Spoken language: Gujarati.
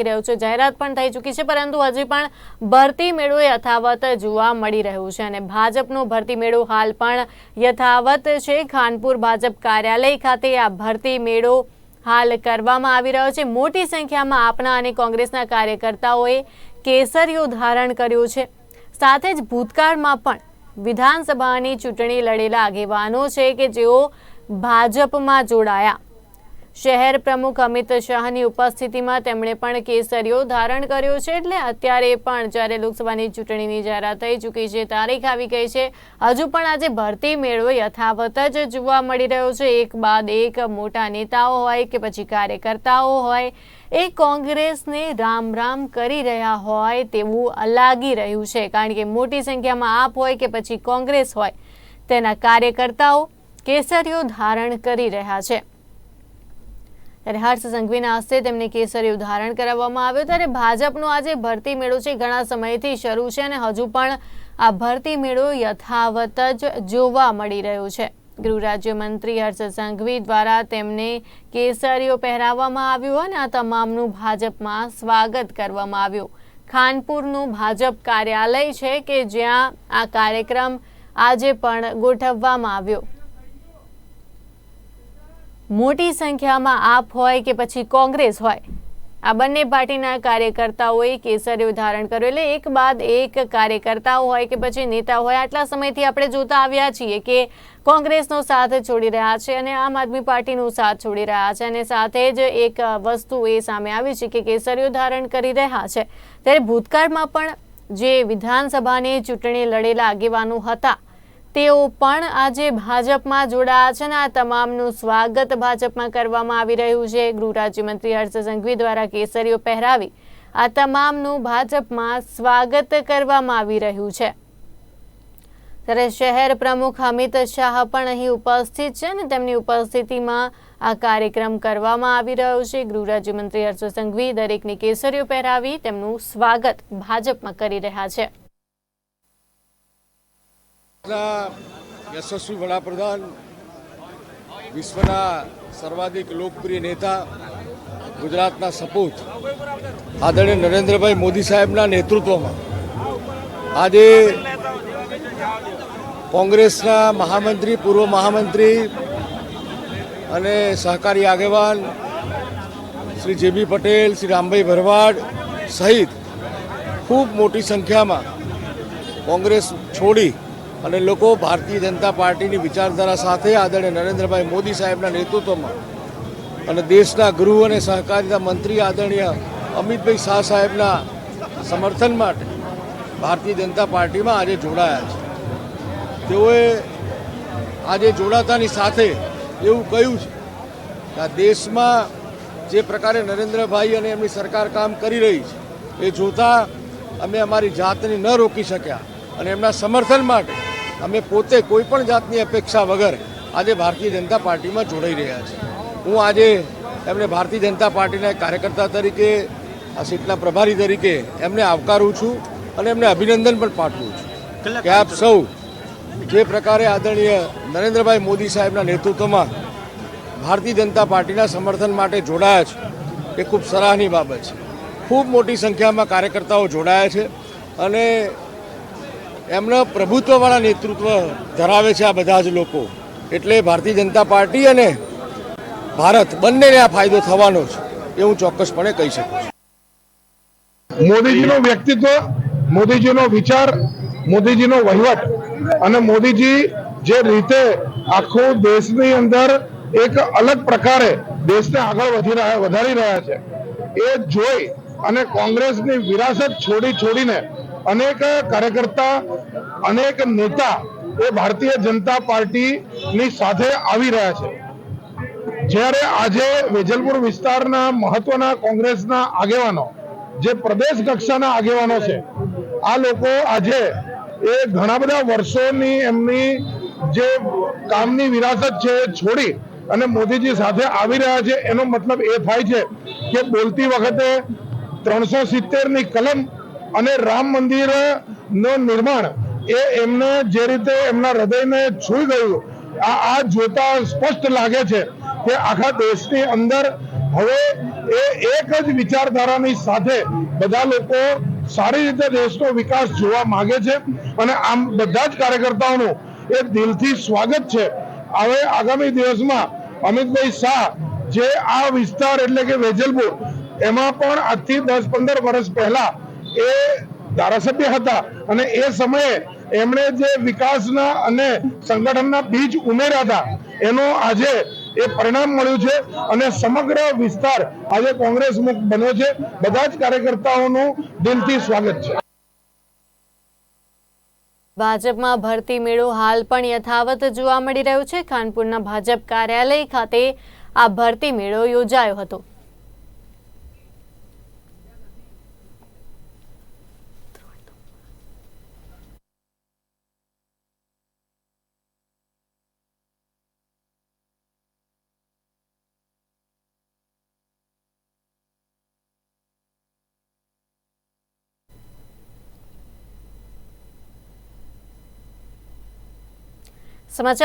બાકી રહ્યું છે. જાહેરાત પણ થઈ ચૂકી છે, પરંતુ હજી પણ ભરતી મેળો યથાવત જોવા મળી રહ્યું છે અને ભાજપનો ભરતી મેળો હાલ પણ યથાવત છે. ખાનપુર ભાજપ કાર્યાલય ખાતે આ ભરતી મેળો હાલ કરવામાં આવી રહ્યો છે. મોટી સંખ્યામાં આપના અને કોંગ્રેસના કાર્યકર્તાઓએ કેસરીઓ ધારણ કર્યું છે. સાથે જ ભૂતકાળમાં પણ વિધાનસભાની ચૂંટણી લડેલા આગેવાનો છે કે જેઓ ભાજપમાં જોડાયા. શહેર પ્રમુખ અમિત શાહની ઉપસ્થિતિમાં તેમણે પણ કેસરીઓ ધારણ કર્યો છે એટલે અત્યારે પણ જ્યારે લોકસભાની ચૂંટણીની જાહેરાત થઈ ચૂકી છે, તારીખ આવી ગઈ છે. હજુ પણ આજે ભરતી મેળો યથાવત જ જોવા મળી રહ્યો છે. એક બાદ એક મોટા નેતાઓ હોય કે પછી કાર્યકર્તાઓ હોય, એ કોંગ્રેસને રામ રામ કરી રહ્યા હોય તેવું લાગી રહ્યું છે. કારણ કે મોટી સંખ્યામાં આપ હોય કે પછી કોંગ્રેસ હોય, તેના કાર્યકર્તાઓ કેસરીઓ ધારણ કરી રહ્યા છે. ત્યારે હર્ષ સંઘવીના હસ્તે તેમને કેસરી ઉદાહરણ કરાવવામાં આવ્યું. ત્યારે ભાજપનો આજે ભરતી મેળો છે, ઘણા સમયથી શરૂ છે અને હજુ પણ આ ભરતી મેળો યથાવત જ જોવા મળી રહ્યો છે. ગૃહ રાજ્યમંત્રી હર્ષ સંઘવી દ્વારા તેમને કેસરીઓ પહેરાવવામાં આવ્યું અને આ તમામનું ભાજપમાં સ્વાગત કરવામાં આવ્યું. ખાનપુરનું ભાજપ કાર્યાલય છે કે જ્યાં આ કાર્યક્રમ આજે પણ ગોઠવવામાં આવ્યો. મોટી સંખ્યામાં આપ હોય કે પછી કોંગ્રેસ હોય, આ બંને પાર્ટીના કાર્યકર્તાઓએ કેસરીઓ ધારણ કર્યું એટલે એક બાદ એક કાર્યકર્તાઓ હોય કે પછી નેતા હોય, આટલા સમયથી આપણે જોતા આવ્યા છીએ કે કોંગ્રેસનો સાથ છોડી રહ્યા છે અને આમ આદમી પાર્ટીનો સાથ છોડી રહ્યા છે અને સાથે જ એક વસ્તુ એ સામે આવી છે કે કેસરીઓ ધારણ કરી રહ્યા છે. ત્યારે ભૂતકાળમાં પણ જે વિધાનસભાની ચૂંટણી લડેલા આગેવાનો હતા તેઓ પણ આજે ભાજપમાં જોડાયા છે અને આ તમામનું સ્વાગત ભાજપમાં કરવામાં આવી રહ્યું છે. ગૃહ રાજ્યમંત્રી હર્ષ સંઘવી દ્વારા કેસરીઓ પહેરાવી આ તમામનું ભાજપમાં સ્વાગત કરવામાં આવી રહ્યું છે. ત્યારે શહેર પ્રમુખ અમિત શાહ પણ અહીં ઉપસ્થિત છે અને તેમની ઉપસ્થિતિમાં આ કાર્યક્રમ કરવામાં આવી રહ્યો છે. ગૃહ રાજ્યમંત્રી હર્ષ સંઘવી દરેકની કેસરીઓ પહેરાવી તેમનું સ્વાગત ભાજપમાં કરી રહ્યા છે. ભારતના યશસ્વી વડાપ્રધાન, વિશ્વના સર્વાધિક લોકપ્રિય નેતા, ગુજરાતના સપૂત આદરણીય નરેન્દ્રભાઈ મોદી સાહેબના નેતૃત્વમાં આજે કોંગ્રેસના મહામંત્રી, પૂર્વ મહામંત્રી અને સહકારી આગેવાન શ્રી જેબી પટેલ, શ્રી રામભાઈ ભરવાડ સહિત ખૂબ મોટી સંખ્યામાં કોંગ્રેસ છોડી અને લોકો ભારતીય જનતા પાર્ટીની વિચારધારા સાથે આદરણીય નરેન્દ્રભાઈ મોદી સાહેબના નેતૃત્વમાં અને દેશના ગૃહ અને સહકારિતા મંત્રી આદરણીય અમિતભાઈ શાહ સાહેબના સમર્થન માટે ભારતીય જનતા પાર્ટીમાં આજે જોડાયા છે. તેઓએ આજે જોડાતાની સાથે એવું કહ્યું છે કે આ દેશમાં જે પ્રકારે નરેન્દ્રભાઈ અને એમની સરકાર કામ કરી રહી છે, એ જોતાં અમે અમારી જાતને ન રોકી શક્યા અને એમના સમર્થન માટે અમે પોતે કોઈ પણ જાતની અપેક્ષા વગર આજે ભારતીય જનતા પાર્ટીમાં જોડાઈ રહ્યા છીએ હું આજે એમને ભારતીય જનતા પાર્ટીના કાર્યકર્તા તરીકે આ સીટના પ્રભારી તરીકે એમને આવકારું છું અને એમને અભિનંદન પણ પાઠવું છું કે આપ સૌ જે પ્રકારે આદરણીય નરેન્દ્રભાઈ મોદી સાહેબના નેતૃત્વમાં ભારતીય જનતા પાર્ટીના સમર્થન માટે જોડાયા છે એ ખૂબ સરાહની બાબત છે. ખૂબ મોટી સંખ્યામાં કાર્યકર્તાઓ જોડાયા છે અને એમના પ્રભુત્વવાળા નેતૃત્વ ધરાવે છે આ બધા જ લોકો. એટલે ભારતીય જનતા પાર્ટી અને ભારત બંનેને આ ફાયદો થવાનો છે, એ હું ચોક્કસપણે કહી શકું છું. મોદીજીનું વ્યક્તિત્વ, મોદીજીનો વિચાર, મોદીજીનો વહીવટ અને મોદીજી જે રીતે આખો દેશની અંદર એક અલગ પ્રકારે દેશને આગળ વધી રહ્યા, વધારી રહ્યા છે, એ જોઈ અને કોંગ્રેસની વિરાસત છોડી છોડીને અનેક કાર્યકર્તા, અનેક નેતા એ ભારતીય જનતા પાર્ટીની સાથે આવી રહ્યા છે. જ્યારે આજે વેજલપુર વિસ્તારના મહત્વના કોંગ્રેસના આગેવાનો, જે પ્રદેશ કક્ષાના આગેવાનો છે, આ લોકો આજે એ ઘણા બધા વર્ષોની એમની જે કામની વિરાસત છે છોડી અને મોદીજી સાથે આવી રહ્યા છે. એનો મતલબ એ થાય છે કે બોલતી વખતે ત્રણસો સિત્તેરની કલમ અને રામ મંદિરનું નિર્માણ એ એમને જે રીતે એમના હૃદયને છૂઈ ગયું, આ આ જોતા સ્પષ્ટ લાગે છે કે આખા દેશની અંદર હવે એ એક જ વિચારધારાની સાથે બધા લોકો સારી રીતે દેશનો વિકાસ જોવા માંગે છે અને આમ બધા જ કાર્યકર્તાઓનું એ દિલથી સ્વાગત છે. હવે આગામી દિવસમાં અમિતભાઈ શાહ જે આ વિસ્તાર એટલે કે વેજલપુર, એમાં પણ આજથી દસ પંદર વર્ષ પહેલા એ ધારાસભ્ય હતા. અને એ સમયે એમણે જે વિકાસના અને સંગઠનના બીજ ઉમેર્યા હતા, એનો આજે એ પરિણામ મળ્યું છે અને સમગ્ર વિસ્તાર આજે કોંગ્રેસ મુક્ત બન્યો છે. બધા જ કાર્યકર્તાઓનું દિલથી સ્વાગત છે. ભાજપમાં ભરતી મેળો હાલ પણ યથાવત જોવા મળી રહ્યો છે. ખાનપુરના ભાજપ કાર્યાલય ખાતે આ ભરતી મેળો યોજાયો હતો. સમાચાર